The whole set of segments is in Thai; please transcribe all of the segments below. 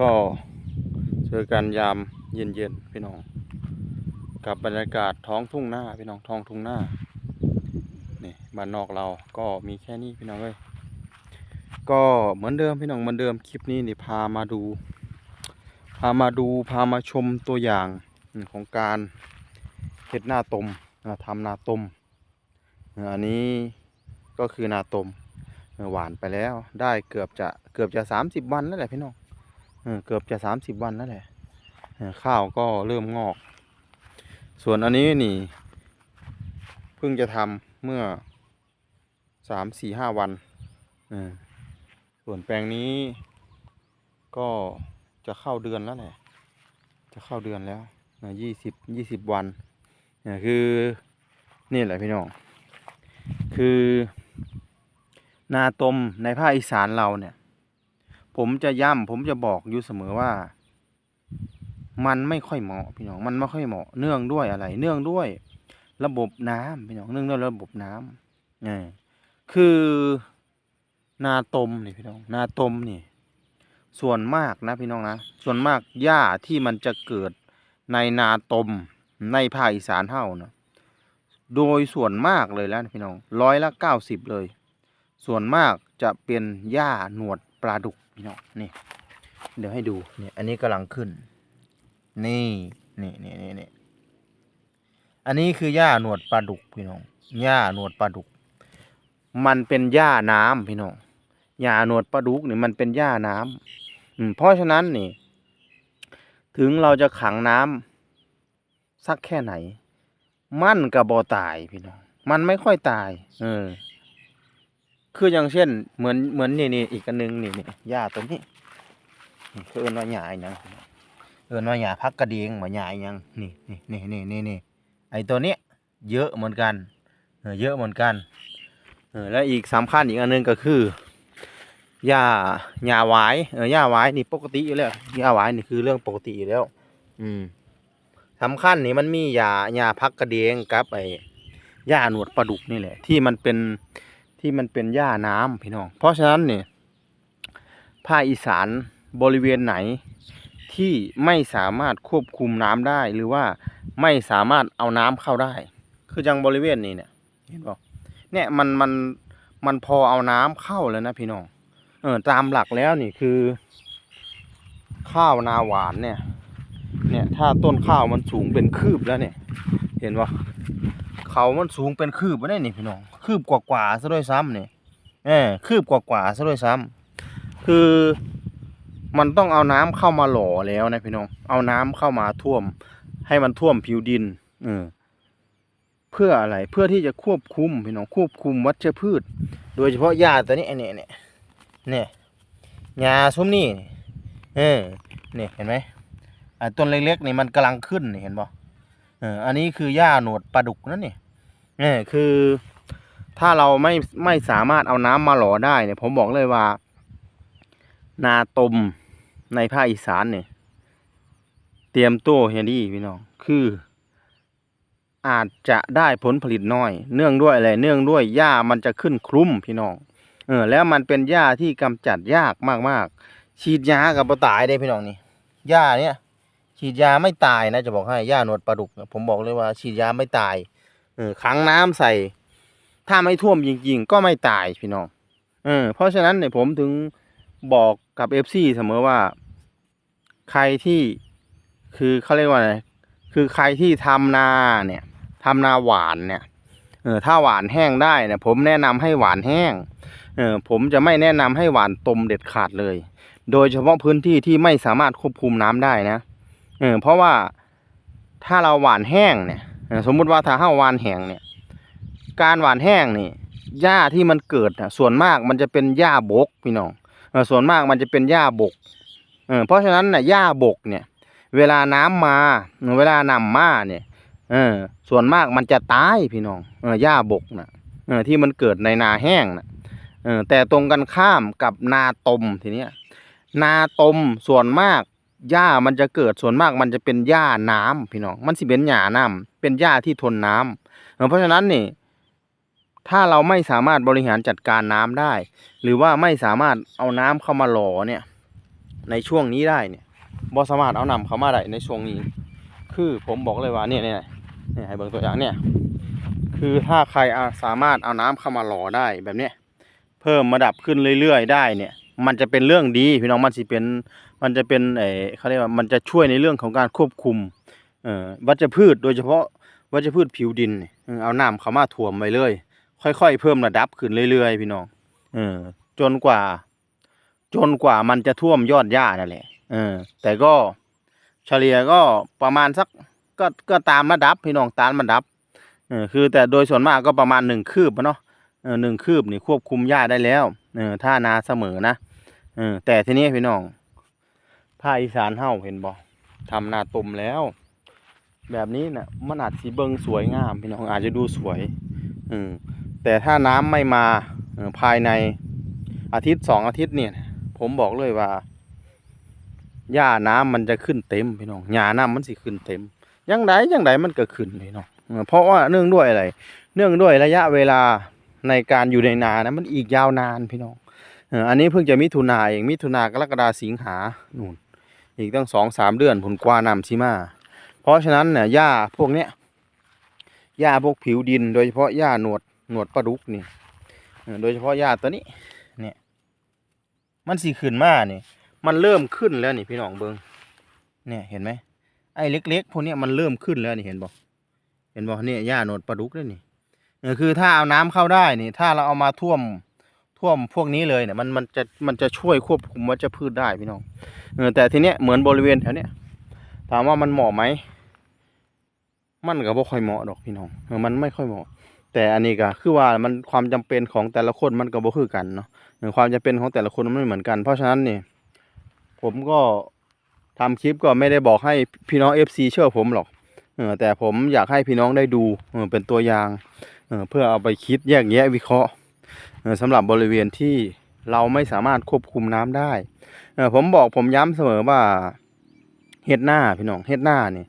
ก็เจอกันยามเย็นๆพี่น้อง กับบรรยากาศท้องทุ่งหน้าพี่น้องท้องทุ่งหน้านี่บ้านนอกเราก็มีแค่นี้พี่น้องเอ้ยก็เหมือนเดิมพี่น้องเหมือนเดิมคลิปนี้นี่พามาดู พามาดูพามาชมตัวอย่างของการเห็ดหน้าตมทำนาตมอันนี้ก็คือนาตมหวานไปแล้วได้เกือบจะเกือบจะสามสิบวันแล้วแหละพี่น้อง เกือบจะสามสิบวันแล้วแหละข้าวก็เริ่มงอก ส่วนอันนี้นี่เพิ่งจะทำเมื่อสามสี่ห้าวันส่วนแปลงนี้ก็จะเข้าเดือนแล้วแหละ จะเข้าเดือนแล้วยี่สิบยี่สิบวันเนี่ยคือนี่แหละพี่น้อง คือ นาตมในภาคอีสานเราเนี่ย ผมจะย้ำผมจะบอกอยู่เสมอว่า มันไม่ค่อยเหมาะพี่น้องมันไม่ค่อยเหมาะเนื่องด้วยอะไร เนื่องด้วย ระบบน้ำพี่น้องเนื่องด้วยระบบน้ำนี่คือนาตมนี่พี่น้อง นาตมนี่ ส่วนมากนะพี่น้องนะส่วนมากหญ้าที่มันจะเกิดในนาตมในภาคอีสานเท่านะโดยส่วนมากเลยแล้วพี่น้องร้อยละเก้าสิบเลย ส่วนมากจะเป็นหญ้าหนวด ปลาดุกพี่น้องนี่ เดี๋ยวให้ดูเนี่ยอันนี้กำลังขึ้น นี่นี่นี่นี่นี่อันนี้คือหญ้าหนวดปลาดุกพี่น้องหญ้าหนวดปลาดุก มันเป็นหญ้าน้ำพี่น้องหญ้าหนวดปลาดุกนี่มันเป็นหญ้าน้ำอืมเพราะฉะนั้นนี่ ถึงเราจะขังน้ำสักแค่ไหน มันกับบอตายพี่น้องมันไม่ค่อยตาย เออ คืออย่างเช่นเหมือนเหมือนนี่นี่อีกอันหนึงนี่นี่หญ้าตัวนี้คือเอินว่าหญ้าอีหยังเอินว่าหญ้าพักกระเดียงเหมือนหญ้าอีหยังนี่นี่นี่นี่นี่นี่ไอตัวเนี้ยเยอะเหมือนกันเออเยอะเหมือนกันเออและอีกสำคัญอีกอันหนึงก็คือหญ้าหญ้าหวายเออหญ้าหวายนี่ปกติอยู่แล้วหญ้าหวายนี่คือเรื่องปกติอยู่แล้ว อืมสำคัญนี่มันมีหญ้าหญ้าพักกระเดียงกับไอหญ้าหนวดปลาดุกนี่แหละ ที่มันเป็น ที่มันเป็นหญ้าน้ำพี่น้อง เพราะฉะนั้นเนี่ยภาคอีสานบริเวณไหนที่ไม่สามารถควบคุมน้ำได้หรือว่าไม่สามารถเอาน้ำเข้าได้ คือจังบริเวณนี้เนี่ยเห็นป่เนี่ยมันมันมันพอเอาน้ำเข้าแล้วนะพี่น้องเออตามหลักแล้วนี่คือ ข้าวนาหวานเนี่ย เนี่ยถ้าต้นข้าวมันสูงเป็นคืบแล้วเนี่ย เห็นป่เขามันสูงเป็นคืบไม่ได้นี่พี่น้อง คืบกว่าๆซะด้วยซ้ำเนี่ยเออคืบกว่าๆซะด้วยซ้ำคือมันต้องเอาน้ำเข้ามาหล่อแล้วนะพี่น้อง เอาน้ำเข้ามาท่วม ให้มันท่วมผิวดินเออเพื่ออะไรเพื่อที่จะควบคุมพี่น้องควบคุมวัชพืช โดยเฉพาะหญ้าตัวนี้เนี่ยเนี่ยเนี่ยหญ้าซุ้มนี่เออเนี่ยเห็นไหมอ่าต้นเล็กๆนี่มันกำลังขึ้นเห็นป่เอออันนี้คือหญ้าหนวดปลาดุกนั่นนี่เออคือ ถ้าเราไม่ไม่สามารถเอาน้ำมาหล่อได้เนี่ย ผมบอกเลยว่า นาตมในภาคอีสานเนี่ย เตรียมตัวเฮยดีพี่น้อง คือ อาจจะได้ผลผลิตน้อย เนื่องด้วยอะไรเนื่องด้วยหญ้ามันจะขึ้นคลุ้มพี่น้อง เออ แล้วมันเป็นหญ้าที่กำจัดยากมากๆ ฉีดยากับบ่ตายได้พี่น้องนี่หญ้าเนี่ยฉีดยาไม่ตายนะจะบอกให้หญ้าหนวดปลาดุก ผมบอกเลยว่า ฉีดยาไม่ตายเออขังน้ำใส่ ถ้าไม่ท่วมจริงๆ ก็ไม่ตายพี่น้อง เออ เพราะฉะนั้นเนี่ยผมถึงบอกกับเอฟซีเสมอว่า ใครที่คือเขาเรียกว่าไรคือใครที่ทำนาเนี่ยทำนาหวานเนี่ยเออถ้าหวานแห้งได้เนี่ยผมแนะนำให้หวานแห้งเออผมจะไม่แนะนำให้หวานตมเด็ดขาดเลย โดยเฉพาะพื้นที่ที่ไม่สามารถควบคุมน้ำได้นะเออเพราะว่าถ้าเราหวานแห้งเนี่ยสมมุติว่าถ้าห้าหวานแห้งเนี่ย การหวานแห้งนี่หญ้าที่มันเกิดนะส่วนมากมันจะเป็นหญ้าบกพี่น้องส่วนมากมันจะเป็นหญ้าบกเพราะฉะนั้นน่ะหญ้าบกเนี่ย เวลาน้ำมาเวลานำมาเนี่ยเออส่วนมากมันจะตายพี่น้องเออหญ้าบกน่ะเออที่มันเกิดในนาแห้งน่ะเออแต่ตรงกันข้ามกับนาตมทีเนี้ยนาตมส่วนมากหญ้ามันจะเกิดส่วนมากมันจะเป็นหญ้าน้ำพี่น้องมันสิเป็นหญ้าน้ำเป็นหญ้าที่ทนน้ำเออเพราะฉะนั้นนี่ ถ้าเราไม่สามารถบริหารจัดการน้ำได้ หรือว่าไม่สามารถเอาน้ำเข้ามาหล่อเนี่ยในช่วงนี้ได้เนี่ยบ่สามารถเอานำเข้ามาได้ในช่วงนี้ คือผมบอกเลยว่าเนี่ยเนี่ยเนี่ยให้เบิ่งตัวอย่างเนี่ยคือถ้าใครสามารถเอาน้ำเข้ามาหล่อได้แบบเนี้ยเพิ่มระดับขึ้นเรื่อยๆได้เนี่ยมันจะเป็นเรื่องดีพี่น้องมันสิเป็นมันจะเป็นเออเขาเรียกว่ามันจะช่วยในเรื่องของการควบคุมเอ่อวัชพืชโดยเฉพาะวัชพืชผิวดินเอาน้ำเข้ามาถ่วมไว้เลย ค่อยๆเพิ่มระดับขึ้นเรื่อยๆพี่น้องเออจนกว่า จนกว่ามันจะท่วมยอดหญ้านั่นแหละเออ แต่ก็เฉลี่ยก็ประมาณสักก็ก็ตามระดับพี่น้องตามระดับเออคือแต่โดยส่วนมากก็ประมาณหนึ่งคืบอะเนาะเออหนึ่งคืบนี่ควบคุมหญ้าได้แล้วเออถ้านาเสมอนะเออแต่ทีนี้พี่น้องภาคอีสานเฮาเห็นบ่ทำนาตมแล้ว แบบนี้น่ะมันอาจสีเบิงสวยงามพี่น้องอาจจะดูสวย อืม แต่ถ้าน้ำไม่มาภายในอาทิตย์สองอาทิตย์เนี่ย ผมบอกเลยว่าหญ้าน้ำมันจะขึ้นเต็มพี่น้องหญ้าน้ำมันสิขึ้นเต็มยังไดยังไดมันก็ขึ้นพี่น้องเพราะว่าเนื่องด้วยอะไร เนื่องด้วยระยะเวลาในการอยู่ในนานะมันอีกยาวนานพี่น้องอันนี้เพิ่งจะมิถุนาเองมิถุนากรกฎาสิงหาหนู่นอีกตั้งสองสามเดือนผลกว่านำชิมา เพราะฉะนั้นเนี่ยหญ้าพวกเนี้ยหญ้าพวกผิวดิน โดยเฉพาะหญ้าหนวด หนวดปลาดุกนี่โดยเฉพาะหญ้าตัวนี้เนี่ยมันสีขึ้นมานี่มันเริ่มขึ้นแล้วนี่พี่น้องเบิงเนี่ยเห็นไหมไอ้เล็กๆพวกนี้มันเริ่มขึ้นแล้วนี่เห็นบ่เห็นบ่เนี่ยหญ้าโนดปลาดุกด้วยนี่เออคือถ้าเอาน้ำเข้าได้นี่ถ้าเราเอามาท่วมท่วมพวกนี้เลยเนี่ยมันมันจะมันจะช่วยควบคุมวัชพืชได้พี่น้องเออแต่ทีเนี้ยเหมือนบริเวณแถวเนี้ยถามว่ามันเหมาะไหมมันก็บ่ค่อยเหมาะดอกพี่น้องเออมันไม่ค่อยเหมาะ แต่อันนี้ก็คือว่ามันความจำเป็นของแต่ละคนมันก็บ่คือกันเนาะเออความจำเป็นของแต่ละคนมันไม่เหมือนกัน เพราะฉะนั้นนี่ผมก็ทำคลิปก็ไม่ได้บอกให้พี่น้อง FC เชื่อผมหรอกเออแต่ผมอยากให้พี่น้องได้ดูเออเป็นตัวอย่างเออเพื่อเอาไปคิดแยกแยะวิเคราะห์เออสำหรับบริเวณที่เราไม่สามารถควบคุมน้ำได้เออผมบอกผมย้ำเสมอว่าเฮ็ดหน้าพี่น้องเฮ็ดหน้านี่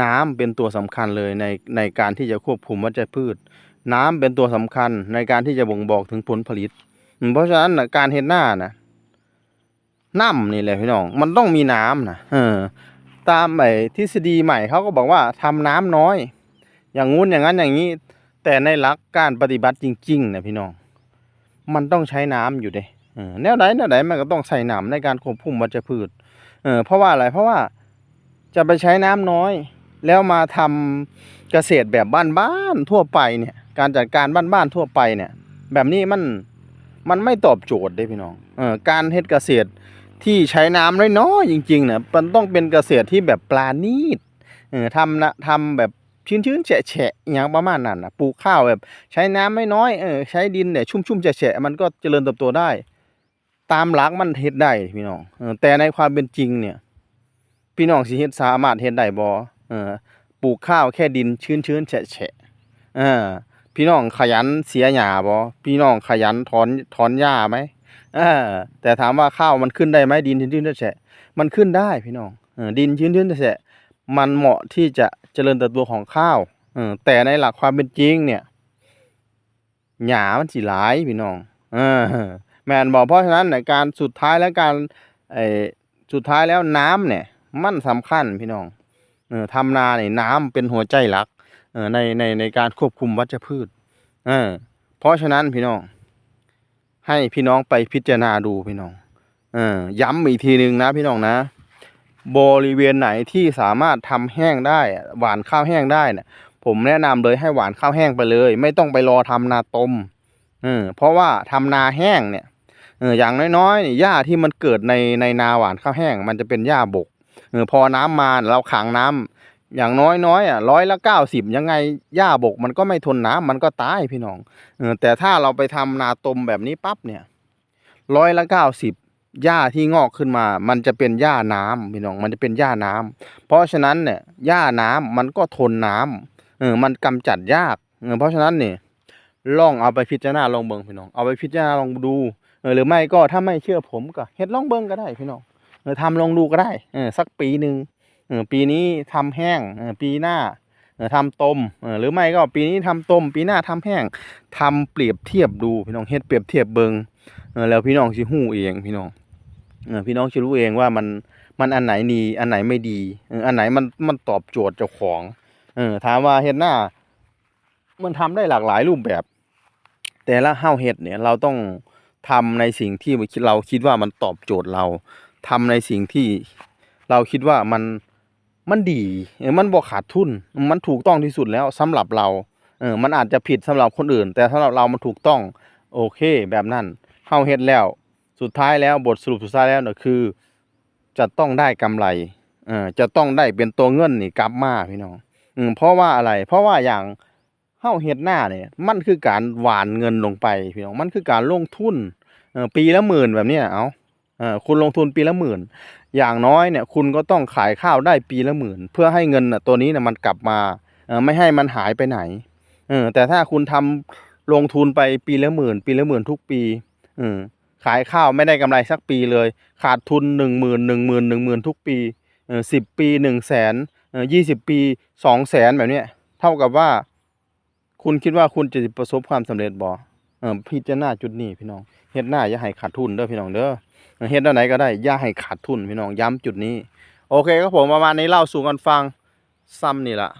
น้ำเป็นตัวสำคัญเลยในในการที่จะควบคุมวัชพืช น้ำเป็นตัวสำคัญในการที่จะบ่งบอกถึงผลผลิต เพราะฉะนั้นนะการเฮ็ดหน้านะน้ำนี่แหละพี่น้อง มันต้องมีน้ำนะเออ ตามไอ้ทฤษฎีใหม่เขาก็บอกว่าทำน้ำน้อย อย่างงู้นอย่างนั้นอย่างนี้ แต่ในหลักการปฏิบัติจริงๆนะพี่น้อง มันต้องใช้น้ำอยู่เด้เออแนวไหนแนวไหนมันก็ต้องใส่น้ำในการควบคุมวัชพืช เออเพราะว่าอะไรเพราะว่าจะไปใช้น้ำน้อย แล้วมาทำเกษตรแบบบ้านๆทั่วไปเนี่ย การจัดการบ้านๆทั่วไปเนี่ย แบบนี้มันมันไม่ตอบโจทย์เด้พี่น้องเออการเฮ็ดเกษตรที่ใช้น้ำน้อยๆจริงๆเนี่ยมันต้องเป็นเกษตรที่แบบปลาณีตเออทำนะทำแบบชื้นๆแฉะๆอหย่างประมาณนั้นนะปลูกข้าวแบบใช้น้ำไม่น้อยเออใช้ดินเนี่ยชุ่มๆแฉะๆมันก็เจริญเติบโตได้ ตามหลักมันเฮ็ดได้พี่น้องเออแต่ในความเป็นจริงเนี่ย พี่น้องสิเฮ็ดสามารถเฮ็ดได้บ่เออปลูกข้าวแค่ดินชื้นๆแฉะๆเออ พี่น้องขยันเสียหญ้าบ่พี่น้องขยันถอนถอนหญ้าไหมเออแต่ถามว่าข้าวมันขึ้นได้ไหมดินชื้นๆแฉะมันขึ้นได้พี่น้องดินชื้นๆแฉะมันเหมาะที่จะเจริญเติบโตของข้าวแต่ในหลักความเป็นจริงเนี่ยหญ้ามันสิหลายพี่น้องอแมนบอกเพราะฉะนั้นในการสุดท้ายแล้วการไอสุดท้ายแล้วน้ำเนี่ย มันสำคัญพี่น้องเออทำนาเนี่ยน้ำเป็นหัวใจหลัก ในในในการควบคุมวัชพืชเออเพราะฉะนั้นพี่น้อง ให้พี่น้องไปพิจารณาดูพี่น้องเออย้ำอีกทีหนึ่งนะพี่น้องนะ บริเวณไหนที่สามารถทำแห้งได้หวานข้าวแห้งได้เนี่ยผมแนะนำเลยให้หวานข้าวแห้งไปเลย ไม่ต้องไปรอทำนาตมเออเพราะว่าทำนาแห้งเนี่ยเอออย่างน้อยๆเนี่ยหญ้าที่มันเกิดในในนาหวานข้าวแห้ง มันจะเป็นหญ้าบกเออพอน้ำมาเราขังน้ำ อย่างน้อยๆอะร้อยละเก้าสิบยังไงหญ้าบกมันก็ไม่ทนน้ำมันก็ตายพี่น้องเออแต่ถ้าเราไปทำนาตมแบบนี้ปั๊บเนี่ยร้อยละเก้าสิบหญ้าที่งอกขึ้นมา มันจะเป็นหญ้าน้ำพี่น้องมันจะเป็นหญ้าน้ำเพราะฉะนั้นเนี่ยหญ้าน้ำมันก็ทนน้ำเออมันกำจัดยากเออเพราะฉะนั้นเนี่ยลองเอาไปพิจารณาลองเบิ่งพี่น้องเอาไปพิจารณาลองดูเออหรือไม่ก็ถ้าไม่เชื่อผมก็เฮ็ดลองเบิ่งก็ได้พี่น้องเออทำลองดูก็ได้เออสักปีหนึ่ง ปีนี้ทำแห้งปีหน้าทำต้มหรือไม่ก็ปีนี้ทำต้ม ปีหน้าทำแห้งทำเปรียบเทียบดูพี่น้องเฮ็ดเปรียบเทียบเบิงเออแล้วพี่น้องสิฮู้เองพี่น้องพี่น้องจะรู้เองว่ามันมันอันไหนดีอันไหนไม่ดีอันไหนมันมันตอบโจทย์เจ้าของเออถามว่าเฮ็ดหน้า มันทำได้หลากหลายรูปแบบ แต่ละเฮ้าเฮ็ดเนี่ยเราต้องทำในสิ่งที่เราคิดว่ามันตอบโจทย์เราทำในสิ่งที่เราคิดว่ามัน มันดีเออมันบ่ขาดทุน มันถูกต้องที่สุดแล้วสำหรับเราเออมันอาจจะผิดสำหรับคนอื่น แต่สำหรับเรามันถูกต้อง โอเค แบบนั้นเฮาเฮ็ดแล้ว สุดท้ายแล้วบทสรุปสุดท้ายแล้วน่ะคือ จะต้องได้กำไรเออจะต้องได้เป็นตัวเงินนี่กลับมาพี่น้องอืมเพราะว่าอะไร เพราะว่าอย่างเฮาเฮ็ดหน้าเนี่ยมันคือการหวานเงินลงไปพี่น้องมันคือการลงทุนเออปีละหมื่นแบบเนี้ยเอาเออคุณลงทุนปีละหมื่น อย่างน้อยเนี่ยคุณก็ต้องขายข้าวได้ปีละหมื่น เพื่อให้เงินนะตัวนี้น่ะมันกลับมาไม่ให้มันหายไปไหนเออแต่ถ้าคุณทำลงทุนไปปีละหมื่น ปีละหมื่นทุกปีเออขายข้าวไม่ได้กำไรสักปีเลย ขาดทุนหนึ่งหมื่นหนึ่งหมื่นหนึ่งหมื่นทุกปีเออสิบปีหนึ่งแสนเออยี่สิบปีสองแสนแบบเนี้ยเท่ากับว่า คุณคิดว่าคุณจะประสบความสำเร็จบ่เออพิจารณาจุดนี้พี่น้องเฮ็ดหน้าอย่าให้ขาดทุนเด้อพี่น้องเด้อ เฮ็ดด้านไหนก็ได้ย่าให้ขาดทุนพี่น้องย้ำจุดนี้ โอเคครับผมประมาณนี้เล่าสู่กันฟังซ้ำนี่แหละ